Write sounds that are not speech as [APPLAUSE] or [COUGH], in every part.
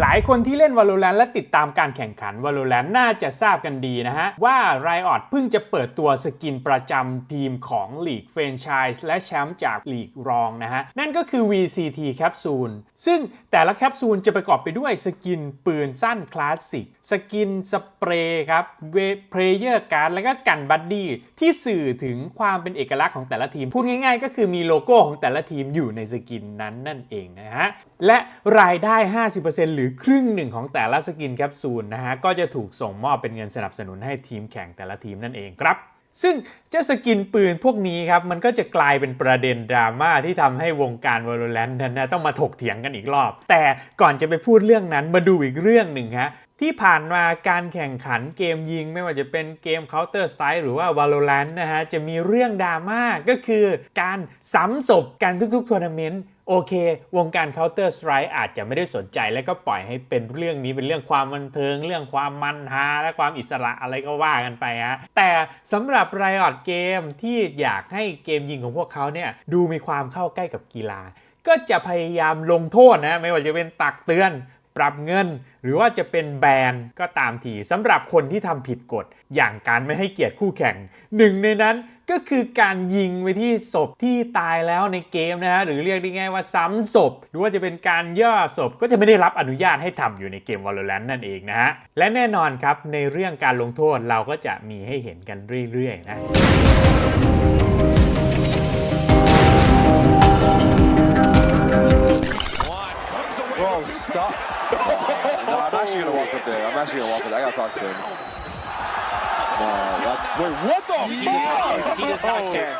หลายคนที่เล่น Valorant และติดตามการแข่งขัน Valorant น่าจะทราบกันดีนะฮะ ว่า Riot เพิ่งจะเปิดตัวสกินประจำทีมของลีกเฟรนไชส์และแชมป์จากลีกรองนะฮะ นั่นก็คือ VCT แคปซูลซึ่งแต่ละแคปซูลจะประกอบไปด้วยสกินปืนสั้นคลาสสิก สกินสเปรย์ครับเวเพลเยอร์การ์ดแล้วก็กันบัดดี้ที่สื่อถึงความเป็นเอกลักษณ์ของแต่ละทีม พูดง่ายๆ ก็คือมีโลโก้ของแต่ละทีมอยู่ในสกินนั้นนั่นเองนะฮะ และรายได้ 50%หรือครึ่งหนึ่งของแต่ละสกินแคปซูลนะฮะก็จะถูกส่งมอบเป็นเงินสนับสนุนให้ทีมแข่งแต่ละทีมนั่นเองครับ ซึ่งเจ้าสกินปืนพวกนี้ครับมันก็จะกลายเป็นประเด็นดราม่าที่ทำให้วงการ Valorant นั้นนะต้องมาถกเถียงกันอีกรอบ แต่ก่อนจะไปพูดเรื่องนั้นมาดูอีกเรื่องหนึ่งฮะ ที่ผ่านมาการแข่งขันเกมยิงไม่ว่าจะเป็นเกม Counter Strike หรือว่า Valorant นะฮะ จะมีเรื่องดราม่าก็คือการซ้ำศพกันทุกๆทัวร์นาเมนต์โอเค วงการ Counter Strike อาจจะไม่ได้สนใจและก็ปล่อยให้เป็นเรื่องนี้เป็นเรื่องความบันเทิง เรื่องความมันฮาและความอิสระอะไรก็ว่ากันไปฮะแต่สำหรับ Riot เกมที่อยากให้เกมยิงของพวกเขาเนี่ยดูมีความเข้าใกล้กับกีฬา ก็จะพยายามลงโทษนะไม่ว่าจะเป็นตักเตือน ปรับเงิน หรือว่าจะเป็นแบนก็ตามทีสำหรับคนที่ทำผิดกฎ อย่างการไม่ให้เกียรติคู่แข่ง หนึ่งในนั้นก็คือการยิงไปที่ศพที่ตายแล้วในเกมนะฮะ หรือเรียกได้ง่ายว่าซ้ำศพ หรือว่าจะเป็นการย่อศพก็จะไม่ได้รับอนุญาตให้ทำอยู่ในเกม Valorant นั่นเองนะฮะ และแน่นอนครับในเรื่องการลงโทษเราก็จะมีให้เห็นกันเรื่อยๆนะ no, I'm actually gonna walk up there. I'm actually gonna walk up there. I gotta talk to him. No, that's wait. What the He does not, fuck? he does not oh. care.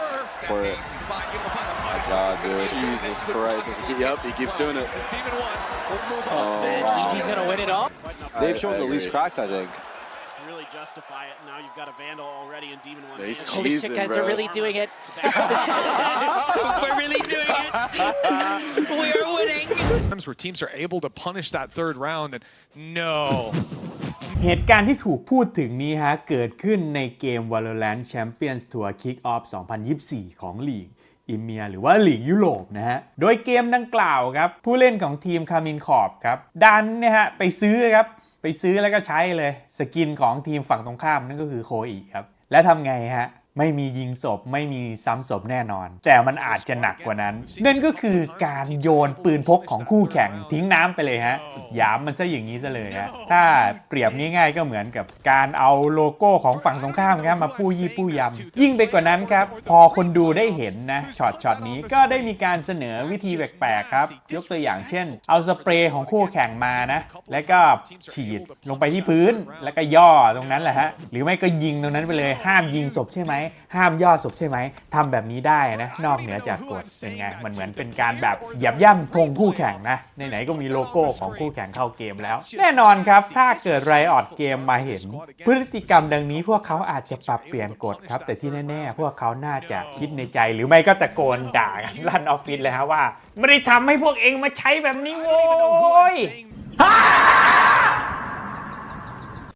For it. My God, dude. Jesus Christ. Yep, he keeps doing it. Fuck, man. EG's gonna win it all. They've shown I the least cracks, I think. really justify it. Now you've got a Vandal already and Demon One. Yeah, he's. Holy shit, guys, bro. [LAUGHS] we're really doing it. we're really doing it. Times where teams are able to punish that third round and no เหตุการณ์ที่ถูกพูดถึงนี้ฮะ เกิดขึ้นในเกม Valorant Champions Tour Kick-Off 2024 ของลีกอิเมียหรือว่าลีกยุโรปนะฮะ โดยเกมดังกล่าวครับ ผู้เล่นของทีมคามินคอบครับ ดันนี่ยฮะ ไปซื้อครับ ไปซื้อแล้วก็ใช้เลย สกินของทีมฝั่งตรงข้ามนั่นก็คือโคอีครับ และทำไงฮะ ไม่มียิงศพไม่มีซ้ำศพแน่นอน แต่มันอาจจะหนักกว่านั้น นั่นก็คือการโยนปืนพกของคู่แข่งทิ้งน้ำไปเลยฮะยามมันซะอย่างนี้ซะเลยฮะถ้าเปรียบง่ายๆก็เหมือนกับการเอาโลโก้ของฝั่งตรงข้ามครับมาปู้ยี่ปู้ยำยิ่งไปกว่านั้นครับ พอคนดูได้เห็นนะช็อตช็อตนี้ก็ได้มีการเสนอวิธีแปลกๆครับ ยกตัวอย่างเช่น เอาสเปรย์ของคู่แข่งมานะแล้วก็ฉีดลงไปที่พื้นแล้วก็ย่อตรงนั้นแหละฮะหรือไม่ก็ยิงตรงนั้นไปเลยห้ามยิงศพใช่ไหมห้ามย่อศพใช่ไหมทำแบบนี้ได้นะนอกเหนือจากกฎเป็นไงมันเหมือนเป็นการแบบเหยียบย่ำธงคู่แข่งนะไหนๆก็มีโลโก้ของคู่แข่งเข้าเกมแล้ว แน่นอนครับ ถ้าเกิดไรออดเกมมาเห็น พฤติกรรมดังนี้พวกเขาอาจจะปรับเปลี่ยนกฎครับ แต่ที่แน่ๆ พวกเขาน่าจะคิดในใจ หรือไม่ก็ตะโกนด่ากันลั่นออฟฟิศเลยฮะว่า ไม่ได้ทำให้พวกเองมาใช้แบบนี้โว้ย